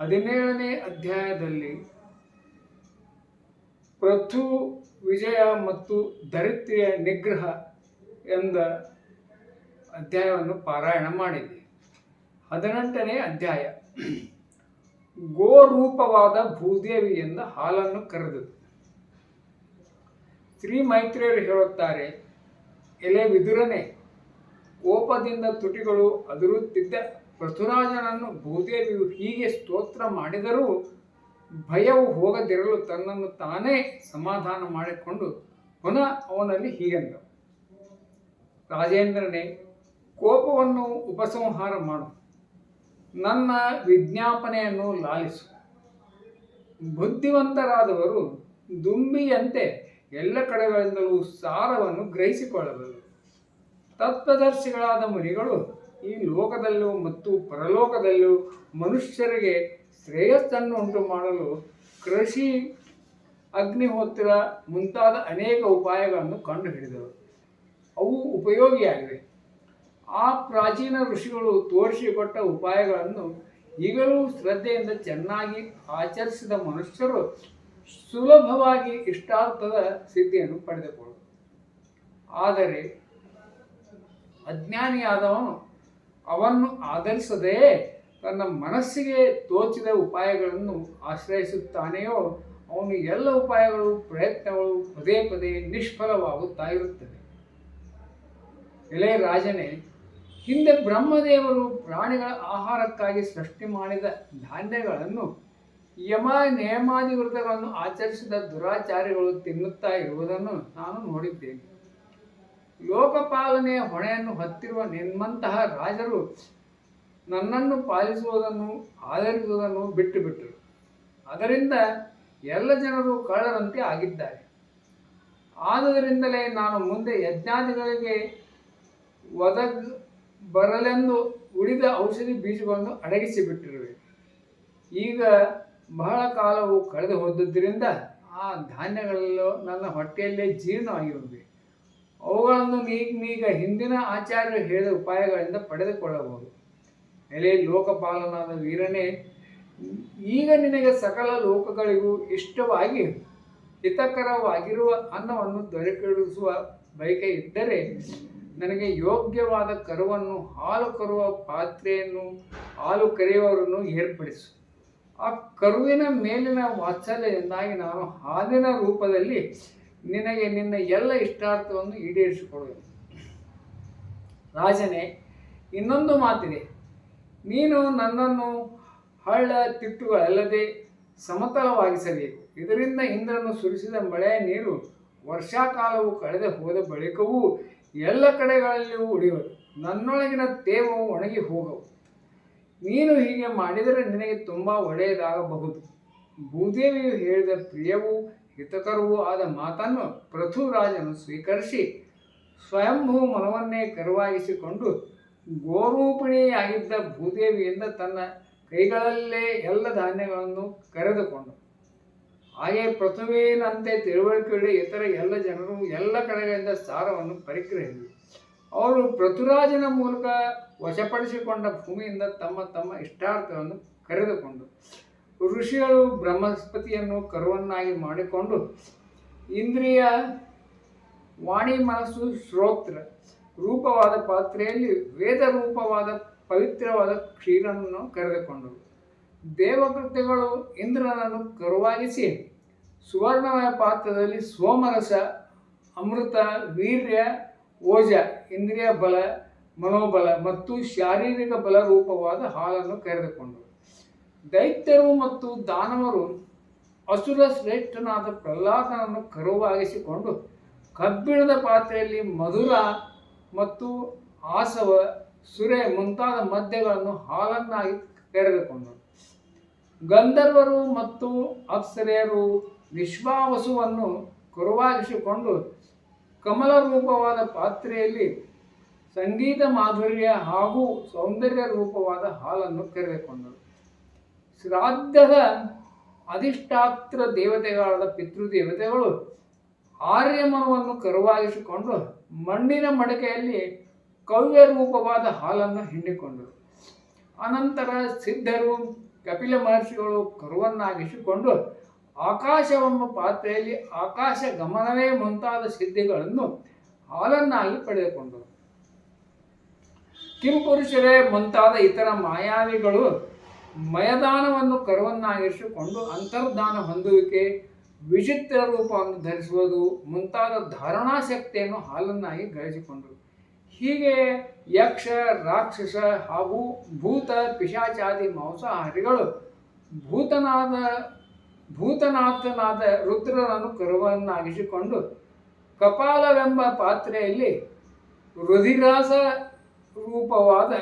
ಹದಿನೇಳನೇ ಅಧ್ಯಾಯದಲ್ಲಿ ಪೃಥು ವಿಜಯ ಮತ್ತು ಧರಿತ್ರಿಯ ನಿಗ್ರಹ ಎಂದ ಅಧ್ಯಾಯವನ್ನು ಪಾರಾಯಣ ಮಾಡಿದೆ ಹದಿನೆಂಟನೇ ಅಧ್ಯಾಯ. ಗೋರೂಪವಾದ ಭೂದೇವಿಯಿಂದ ಹಾಲನ್ನು ಕರೆದದು ಶ್ರೀ ಮೈತ್ರಿಯರು ಹೇಳುತ್ತಾರೆ, ಎಲೆ ವಿದುರನೆ, ಕೋಪದಿಂದ ತುಟಿಗಳು ಅದುರುತ್ತಿದ್ದ ಪೃಥುರಾಜನನ್ನು ಭೂದೇವಿಯು ಹೀಗೆ ಸ್ತೋತ್ರ ಮಾಡಿದರೂ ಭಯವು ಹೋಗದಿರಲು ತನ್ನನ್ನು ತಾನೇ ಸಮಾಧಾನ ಮಾಡಿಕೊಂಡು ಪುನಃ ಅವನಲ್ಲಿ ಹೀಗೆಂದ. ರಾಜೇಂದ್ರನೇ, ಕೋಪವನ್ನು ಉಪಸಂಹಾರ ಮಾಡು. ನನ್ನ ವಿಜ್ಞಾಪನೆಯನ್ನು ಲಾಲಿಸು. ಬುದ್ಧಿವಂತರಾದವರು ದುಂಬಿಯಂತೆ ಎಲ್ಲ ಕಡೆಗಳಿಂದಲೂ ಸಾರವನ್ನು ಗ್ರಹಿಸಿಕೊಳ್ಳಬಹುದು ತತ್ವದರ್ಶಿಗಳಾದ ಮುನಿಗಳು ಈ ಲೋಕದಲ್ಲೂ ಮತ್ತು ಪರಲೋಕದಲ್ಲೂ ಮನುಷ್ಯರಿಗೆ ಶ್ರೇಯಸ್ಸನ್ನು ಉಂಟು ಮಾಡಲು ಕೃಷಿ ಅಗ್ನಿಹೋತ್ರ ಮುಂತಾದ ಅನೇಕ ಉಪಾಯಗಳನ್ನು ಕಂಡುಹಿಡಿದರು. ಅವು ಉಪಯೋಗಿಯಾಗಿವೆ. ಆ ಪ್ರಾಚೀನ ಋಷಿಗಳು ತೋರಿಸಿಕೊಟ್ಟ ಉಪಾಯಗಳನ್ನು ಈಗಲೂ ಶ್ರದ್ಧೆಯಿಂದ ಚೆನ್ನಾಗಿ ಆಚರಿಸಿದ ಮನುಷ್ಯರು ಸುಲಭವಾಗಿ ಇಷ್ಟಾರ್ಥದ ಸಿದ್ಧಿಯನ್ನು ಪಡೆದುಕೊಳ್ಳರು ಆದರೆ ಅಜ್ಞಾನಿಯಾದವನು ಅವನ್ನು ಆಧರಿಸದೆ ತನ್ನ ಮನಸ್ಸಿಗೆ ತೋಚಿದ ಉಪಾಯಗಳನ್ನು ಆಶ್ರಯಿಸುತ್ತಾನೆಯೋ, ಅವನು ಎಲ್ಲ ಉಪಾಯಗಳು, ಪ್ರಯತ್ನಗಳು ಪದೇ ಪದೇ ನಿಷ್ಫಲವಾಗುತ್ತಾ ಇರುತ್ತದೆ ಎಲೆ ರಾಜನೇ ಹಿಂದೆ ಬ್ರಹ್ಮದೇವರು ಪ್ರಾಣಿಗಳ ಆಹಾರಕ್ಕಾಗಿ ಸೃಷ್ಟಿ ಮಾಡಿದ ಧಾನ್ಯಗಳನ್ನು ಯಮ ನೇಮಾದಿ ವೃತಗಳನ್ನು ಆಚರಿಸಿದ ದುರಾಚಾರಿಗಳು ತಿನ್ನುತ್ತಾ ಇರುವುದನ್ನು ನಾನು ನೋಡಿದ್ದೇನೆ. ಲೋಕಪಾಲನೆಯ ಹೊಣೆಯನ್ನು ಹೊತ್ತಿರುವ ನಿಮ್ಮಂತಹ ರಾಜರು ನನ್ನನ್ನು ಪಾಲಿಸುವುದನ್ನು, ಆಧರಿಸುವುದನ್ನು ಬಿಟ್ಟು ಬಿಟ್ಟರು. ಅದರಿಂದ ಎಲ್ಲ ಜನರು ಕಳ್ಳರಂತೆ ಆಗಿದ್ದಾರೆ. ಆದುದರಿಂದಲೇ ನಾನು ಮುಂದೆ ಯಜ್ಞಾದಿಗಳಿಗೆ ಒದಗ್ ಬರಲೆಂದು ಉಳಿದ ಔಷಧಿ ಬೀಜಗಳನ್ನು ಅಡಗಿಸಿ ಬಿಟ್ಟಿರುವೆ. ಈಗ ಬಹಳ ಕಾಲವು ಕಳೆದು ಹೋದದ್ದರಿಂದ ಆ ಧಾನ್ಯಗಳಲ್ಲೂ ನನ್ನ ಹೊಟ್ಟೆಯಲ್ಲೇ ಜೀರ್ಣವಾಗಿರುವೆ. ಅವುಗಳನ್ನು ಮೀಗ ಹಿಂದಿನ ಆಚಾರ್ಯರು ಹೇಳಿದ ಉಪಾಯಗಳಿಂದ ಪಡೆದುಕೊಳ್ಳಬಹುದು. ಎಲೆ ಲೋಕಪಾಲನಾದ ವೀರನೇ, ಈಗ ನಿನಗೆ ಸಕಲ ಲೋಕಗಳಿಗೂ ಇಷ್ಟವಾಗಿ ಹಿತಕರವಾಗಿರುವ ಅನ್ನವನ್ನು ದೊರಕಿಡಿಸುವ ಬಯಕೆ ಇದ್ದರೆ ನನಗೆ ಯೋಗ್ಯವಾದ ಕರುವನ್ನು, ಹಾಲು ಕರುವ ಪಾತ್ರೆಯನ್ನು, ಹಾಲು ಕರೆಯುವವರನ್ನು ಏರ್ಪಡಿಸು. ಆ ಕರುವಿನ ಮೇಲಿನ ವಾತ್ಸಲ್ಯದಿಂದಾಗಿ ನಾನು ಹಾಲಿನ ರೂಪದಲ್ಲಿ ನಿನಗೆ ನಿನ್ನ ಎಲ್ಲ ಇಷ್ಟಾರ್ಥವನ್ನು ಈಡೇರಿಸಿಕೊಡುವೆ. ರಾಜನೇ, ಇನ್ನೊಂದು ಮಾತಿದೆ. ನೀನು ನನ್ನನ್ನು ಹಳ್ಳ ತಿಟ್ಟುಗಳಲ್ಲದೆ ಸಮತಲವಾಗಿಸಬೇಕು. ಇದರಿಂದ ಇಂದ್ರನು ಸುರಿಸಿದ ಮಳೆಯ ನೀರು ವರ್ಷಾಕಾಲವು ಕಳೆದ ಹೋದ ಬಳಿಕವೂ ಎಲ್ಲ ಕಡೆಗಳಲ್ಲಿಯೂ ಉಳಿಯುವುದು ನನ್ನೊಳಗಿನ ತೇವವು ಒಣಗಿ ಹೋಗವು. ನೀನು ಹೀಗೆ ಮಾಡಿದರೆ ನಿನಗೆ ತುಂಬ ಒಳ್ಳೆಯದಾಗಬಹುದು. ಭೂದೇವಿಯು ಹೇಳಿದ ಪ್ರಿಯವೂ ಹಿತಕರವೂ ಆದ ಮಾತನ್ನು ಪೃಥುರಾಜನು ಸ್ವೀಕರಿಸಿ ಸ್ವಯಂಭೂ ಮನವನ್ನೇ ಕರುವಾಗಿಸಿಕೊಂಡು ಗೋರೂಪಿಣಿಯಾಗಿದ್ದ ಭೂದೇವಿಯಿಂದ ತನ್ನ ಕೈಗಳಲ್ಲೇ ಎಲ್ಲ ಧಾನ್ಯಗಳನ್ನು ಕರೆದುಕೊಂಡು, ಹಾಗೆ ಪ್ರಥಮೇನಂತೆ ತಿಳುವಳಿಕೆಯಲ್ಲಿ ಇತರ ಎಲ್ಲ ಜನರು ಎಲ್ಲ ಕಡೆಗಳಿಂದ ಸಾರವನ್ನು ಪರಿಗ್ರಹಿಸಿದರು ಅವರು ಪೃಥುರಾಜನ ಮೂಲಕ ವಶಪಡಿಸಿಕೊಂಡ ಭೂಮಿಯಿಂದ ತಮ್ಮ ತಮ್ಮ ಇಷ್ಟಾರ್ಥವನ್ನು ಕರೆದುಕೊಂಡು ಋಷಿಗಳು ಬ್ರಹ್ಮಸ್ಪತಿಯನ್ನು ಕರುವನ್ನಾಗಿ ಮಾಡಿಕೊಂಡು ಇಂದ್ರಿಯ ವಾಣಿ ಮನಸ್ಸು ಶ್ರೋತ್ರ ರೂಪವಾದ ಪಾತ್ರೆಯಲ್ಲಿ ವೇದ ರೂಪವಾದ ಪವಿತ್ರವಾದ ಕ್ಷೀರನ್ನು ಕರೆದುಕೊಂಡರು. ದೇವಕೃತ್ಯಗಳು ಇಂದ್ರನನ್ನು ಕರುವಾಗಿಸಿ ಸುವರ್ಣಮಯ ಪಾತ್ರದಲ್ಲಿ ಸೋಮರಸ, ಅಮೃತ, ವೀರ್ಯ, ಓಜ, ಇಂದ್ರಿಯ ಬಲ, ಮನೋಬಲ ಮತ್ತು ಶಾರೀರಿಕ ಬಲ ರೂಪವಾದ ಹಾಲನ್ನು ಕರೆದುಕೊಂಡರು. ದೈತ್ಯರು ಮತ್ತು ದಾನವರು ಅಸುರ ಶ್ರೇಷ್ಠನಾದ ಪ್ರಹ್ಲಾದನನ್ನು ಕರುವಾಗಿಸಿಕೊಂಡು ಕಬ್ಬಿಣದ ಪಾತ್ರೆಯಲ್ಲಿ ಮಧುರ ಮತ್ತು ಆಸವ ಸುರೆ ಮುಂತಾದ ಮದ್ಯಗಳನ್ನು ಹಾಲನ್ನಾಗಿ ಕರೆದುಕೊಂಡರು ಗಂಧರ್ವರು ಮತ್ತು ಅಪ್ಸರೆಯರು ವಿಶ್ವಾವಸುವನ್ನು ಕರುವಾಗಿಸಿಕೊಂಡು ಕಮಲ ರೂಪವಾದ ಪಾತ್ರೆಯಲ್ಲಿ ಸಂಗೀತ ಮಾಧುರ್ಯ ಹಾಗೂ ಸೌಂದರ್ಯ ರೂಪವಾದ ಹಾಲನ್ನು ಕರೆದುಕೊಂಡರು ಶ್ರಾದ್ದದ ಅಧಿಷ್ಠಾತ್ರ ದೇವತೆಗಳಾದ ಪಿತೃದೇವತೆಗಳು ಆರ್ಯಮನವನ್ನು ಕರುವಾಗಿಸಿಕೊಂಡು ಮಣ್ಣಿನ ಮಡಕೆಯಲ್ಲಿ ಕವ್ಯ ರೂಪವಾದ ಹಾಲನ್ನು ಹಿಂಡಿಕೊಂಡರು. ಅನಂತರ ಸಿದ್ಧರು, ಕಪಿಲ ಮಹರ್ಷಿಗಳು ಕರುವನ್ನಾಗಿಸಿಕೊಂಡು ಆಕಾಶವೆಂಬ ಪಾತ್ರೆಯಲ್ಲಿ ಆಕಾಶ ಗಮನವೇ ಮುಂತಾದ ಸಿದ್ಧಿಗಳನ್ನು ಹಾಲನ್ನಾಗಿ ಪಡೆದುಕೊಂಡರು. ಕಿಂಪುರುಷರೇ ಮುಂತಾದ ಇತರ ಮಾಯಾವಿಗಳು ಮಯದಾನವನ್ನು ಕರುವನ್ನಾಗಿಸಿಕೊಂಡು ಅಂತರ್ಧಾನ ಹೊಂದುವಿಕೆ, ವಿಚಿತ್ರ ರೂಪವನ್ನು ಧರಿಸುವುದು ಮುಂತಾದ ಧಾರಣಾ ಶಕ್ತಿಯನ್ನು ಹಾಲನ್ನಾಗಿ ಗಳಿಸಿಕೊಂಡರು. ಹೀಗೆ ಯಕ್ಷ, ರಾಕ್ಷಸ ಹಾಗೂ ಭೂತ, ಪಿಶಾಚಾದಿ, ಮಾಂಸಾಹಾರಿಗಳು ಭೂತನಾದ, ಭೂತನಾಥನಾದ ರುದ್ರನನ್ನು ಕರುವನ್ನಾಗಿಸಿಕೊಂಡು ಕಪಾಲವೆಂಬ ಪಾತ್ರೆಯಲ್ಲಿ ರುಧಿರಾಸ ರೂಪವಾದ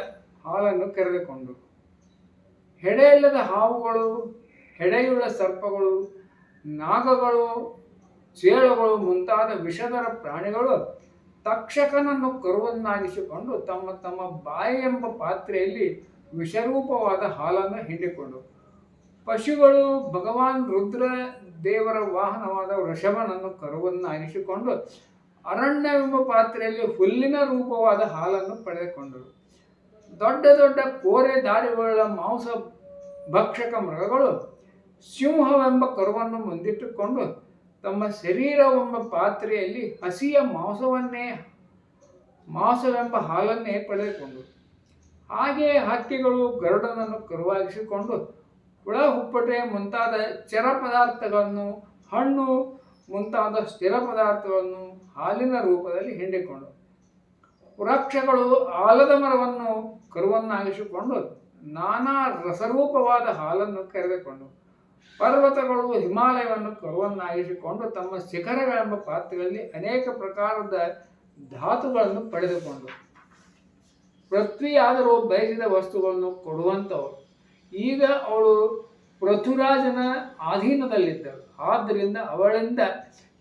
ಹಾಲನ್ನು ಕರೆದುಕೊಂಡು ಹೆಡೆಯಿಲ್ಲದ ಹಾವುಗಳು, ಹೆಡೆಯುಳ್ಳ ಸರ್ಪಗಳು, ನಾಗಗಳು, ಚೇಳುಗಳು ಮುಂತಾದ ವಿಷಧರ ಪ್ರಾಣಿಗಳು ತಕ್ಷಕನನ್ನು ಕರುವನ್ನಾಗಿಸಿಕೊಂಡು ತಮ್ಮ ತಮ್ಮ ಬಾಯಿ ಎಂಬ ಪಾತ್ರೆಯಲ್ಲಿ ವಿಷರೂಪವಾದ ಹಾಲನ್ನು ಹಿಂಡಿಕೊಂಡು ಪಶುಗಳು ಭಗವಾನ್ ರುದ್ರ ದೇವರ ವಾಹನವಾದ ವೃಷಭನನ್ನು ಕರುವನ್ನಾಗಿಸಿಕೊಂಡು ಅರಣ್ಯವೆಂಬ ಪಾತ್ರೆಯಲ್ಲಿ ಹುಲ್ಲಿನ ರೂಪವಾದ ಹಾಲನ್ನು ಪಡೆದುಕೊಂಡರು. ದೊಡ್ಡ ದೊಡ್ಡ ಕೋರೆ ದಾರಿಗಳ ಮಾಂಸ ಭಕ್ಷಕ ಮೃಗಗಳು ಸಿಂಹವೆಂಬ ಕರುವನ್ನು ಮುಂದಿಟ್ಟುಕೊಂಡು ತಮ್ಮ ಶರೀರವೆಂಬ ಪಾತ್ರೆಯಲ್ಲಿ ಹಸಿಯ ಮಾಂಸವನ್ನೇ, ಮಾಂಸವೆಂಬ ಹಾಲನ್ನೇ ಪಡೆದುಕೊಂಡು ಹಾಗೆಯೇ ಹಕ್ಕಿಗಳು ಗರುಡನನ್ನು ಕರುವಾಗಿಸಿಕೊಂಡು ಹುಳ ಹುಪ್ಪಟೆ ಮುಂತಾದ ಚರ ಪದಾರ್ಥಗಳನ್ನು, ಹಣ್ಣು ಮುಂತಾದ ಸ್ಥಿರ ಪದಾರ್ಥಗಳನ್ನು ಹಾಲಿನ ರೂಪದಲ್ಲಿ ಹಿಂಡಿಕೊಂಡು ವೃಕ್ಷಗಳು ಆಲದ ಮರವನ್ನು ಕರುವನ್ನಾಗಿಸಿಕೊಂಡು ನಾನಾ ರಸರೂಪವಾದ ಹಾಲನ್ನು ಕರೆದುಕೊಂಡು ಪರ್ವತಗಳು ಹಿಮಾಲಯವನ್ನು ಕರುವನ್ನಾಗಿಸಿಕೊಂಡು ತಮ್ಮ ಶಿಖರಗಳೆಂಬ ಪಾತ್ರೆಗಳಲ್ಲಿ ಅನೇಕ ಪ್ರಕಾರದ ಧಾತುಗಳನ್ನು ಪಡೆದುಕೊಂಡು ಪೃಥ್ವಿಯಾದರೂ ಬಯಸಿದ ವಸ್ತುಗಳನ್ನು ಕೊಡುವಂಥವು ಈಗ ಅವಳು ಪೃಥುರಾಜನ ಅಧೀನದಲ್ಲಿದ್ದರು ಆದ್ದರಿಂದ ಅವಳಿಂದ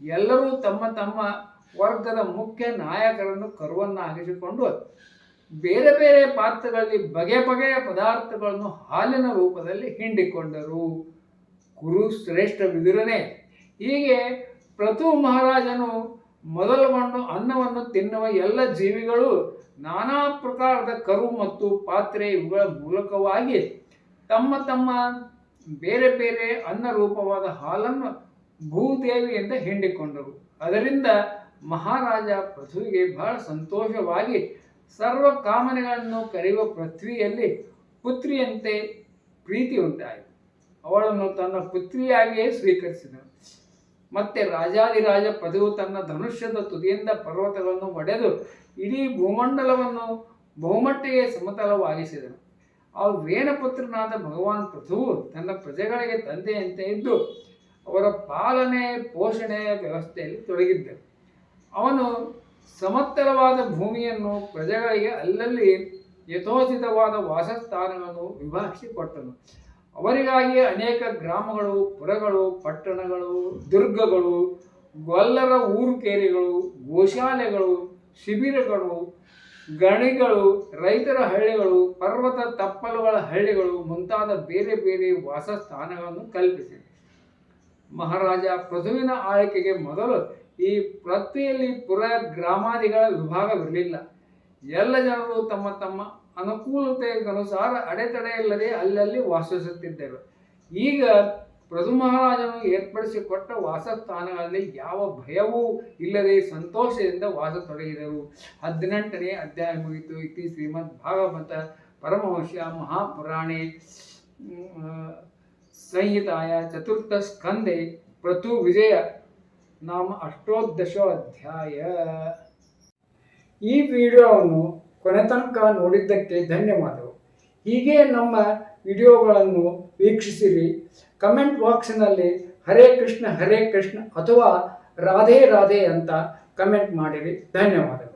ಎಲ್ಲರೂ ತಮ್ಮ ತಮ್ಮ ವರ್ಗದ ಮುಖ್ಯ ನಾಯಕರನ್ನು ಕರುವನ್ನಾಗಿಸಿಕೊಂಡು ಬೇರೆ ಬೇರೆ ಪಾತ್ರಗಳಲ್ಲಿ ಬಗೆ ಬಗೆಯ ಪದಾರ್ಥಗಳನ್ನು ಹಾಲಿನ ರೂಪದಲ್ಲಿ ಹಿಂಡಿಕೊಂಡರು. ಕುರು ಶ್ರೇಷ್ಠ ವಿದುರನೇ ಹೀಗೆ ಪ್ರತು ಮಹಾರಾಜನು ಮೊದಲುಗೊಂಡು ಅನ್ನವನ್ನು ತಿನ್ನುವ ಎಲ್ಲ ಜೀವಿಗಳು ನಾನಾ ಪ್ರಕಾರದ ಕರು ಮತ್ತು ಪಾತ್ರೆ ಇವುಗಳ ಮೂಲಕವಾಗಿ ತಮ್ಮ ತಮ್ಮ ಬೇರೆ ಬೇರೆ ಅನ್ನ ರೂಪವಾದ ಹಾಲನ್ನು ಭೂದೇವಿಯಿಂದ ಹಿಂಡಿಕೊಂಡರು. ಅದರಿಂದ ಮಹಾರಾಜ ಪೃಥ್ವಿಗೆ ಬಹಳ ಸಂತೋಷವಾಗಿ ಸರ್ವ ಕಾಮನೆಗಳನ್ನು ಕರೆಯುವ ಪೃಥ್ವಿಯಲ್ಲಿ ಪುತ್ರಿಯಂತೆ ಪ್ರೀತಿ ಉಂಟಾಯಿತು. ಅವಳನ್ನು ತನ್ನ ಪುತ್ರಿಯಾಗಿಯೇ ಸ್ವೀಕರಿಸಿದನು. ಮತ್ತೆ ರಾಜಾದಿರಾಜ ಪದವು ತನ್ನ ಧನುಷ್ಯದ ತುದಿಯಿಂದ ಪರ್ವತಗಳನ್ನು ಒಡೆದು ಇಡೀ ಭೂಮಂಡಲವನ್ನು ಬಹುಮಟ್ಟಿಗೆ ಸಮತಲವಾಗಿಸಿದನು. ಆ ವೇಣಪುತ್ರನಾದ ಭಗವಾನ್ ಪೃಥುವು ತನ್ನ ಪ್ರಜೆಗಳಿಗೆ ತಂದೆಯಂತೆ ಇದ್ದು ಅವರ ಪಾಲನೆ ಪೋಷಣೆ ವ್ಯವಸ್ಥೆಯಲ್ಲಿ ತೊಡಗಿದ್ದರು. ಅವನು ಸಮತಲವಾದ ಭೂಮಿಯನ್ನು ಪ್ರಜೆಗಳಿಗೆ ಅಲ್ಲಲ್ಲಿ ಯಥೋಚಿತವಾದ ವಾಸಸ್ಥಾನಗಳನ್ನು ವಿಭಾಗಿಸಿ ಕೊಟ್ಟನು. ಅವರಿಗಾಗಿ ಅನೇಕ ಗ್ರಾಮಗಳು, ಪುರಗಳು, ಪಟ್ಟಣಗಳು, ದುರ್ಗಗಳು ಗೊಲ್ಲರ ಊರು ಕೇರಿಗಳು ಗೋಶಾಲೆಗಳು, ಶಿಬಿರಗಳು, ಗಣಿಗಳು, ರೈತರ ಹಳ್ಳಿಗಳು, ಪರ್ವತ ತಪ್ಪಲುಗಳ ಹಳ್ಳಿಗಳು ಮುಂತಾದ ಬೇರೆ ಬೇರೆ ವಾಸಸ್ಥಾನಗಳನ್ನು ಕಲ್ಪಿಸಿದೆ. ಮಹಾರಾಜ ಪ್ರಥುವಿನ ಆಳ್ಕೆಗೆ ಮೊದಲು ಈ ಪ್ರತಿಯಲ್ಲಿ ಪುರ ಗ್ರಾಮಾದಿಗಳ ವಿಭಾಗವಿರಲಿಲ್ಲ ಎಲ್ಲ ಜನರು ತಮ್ಮ ತಮ್ಮ ಅನುಕೂಲತೆಗನುಸಾರ ಅಡೆತಡೆ ಇಲ್ಲದೆ ಅಲ್ಲಲ್ಲಿ ವಾಸಿಸುತ್ತಿದ್ದೇವೆ ಈಗ ಪ್ರಭು ಮಹಾರಾಜನು ಏರ್ಪಡಿಸಿಕೊಟ್ಟ ವಾಸಸ್ಥಾನಗಳಲ್ಲಿ ಯಾವ ಭಯವೂ ಇಲ್ಲದೆ ಸಂತೋಷದಿಂದ ವಾಸ ತೊಡಗಿದರು. ಹದಿನೆಂಟನೇ ಅಧ್ಯಾಯ ಮುಗಿತು. ಇತಿ ಶ್ರೀಮದ್ ಭಾಗವತ ಪರಮಹಂಶ ಮಹಾಪುರಾಣೆ. ಸಂಹಿತಾಯ ಚತುರ್ಥ ಸ್ಕಂದೆ ಪ್ರತು ವಿಜಯ ನಾಮ ಅಷ್ಟೋದಶೋ ಅಧ್ಯಾಯ. ಈ ವಿಡಿಯೋವನ್ನು ಕೊನೆ ತನಕ ನೋಡಿದ್ದಕ್ಕೆ ಧನ್ಯವಾದಗಳು. ಹೀಗೆ ನಮ್ಮ ವಿಡಿಯೋಗಳನ್ನು ವೀಕ್ಷಿಸಿರಿ. ಕಮೆಂಟ್ ಬಾಕ್ಸ್ನಲ್ಲಿ ಹರೇ ಕೃಷ್ಣ ಹರೇ ಕೃಷ್ಣ ಅಥವಾ ರಾಧೆ ರಾಧೆ ಅಂತ ಕಮೆಂಟ್ ಮಾಡಿರಿ. ಧನ್ಯವಾದಗಳು.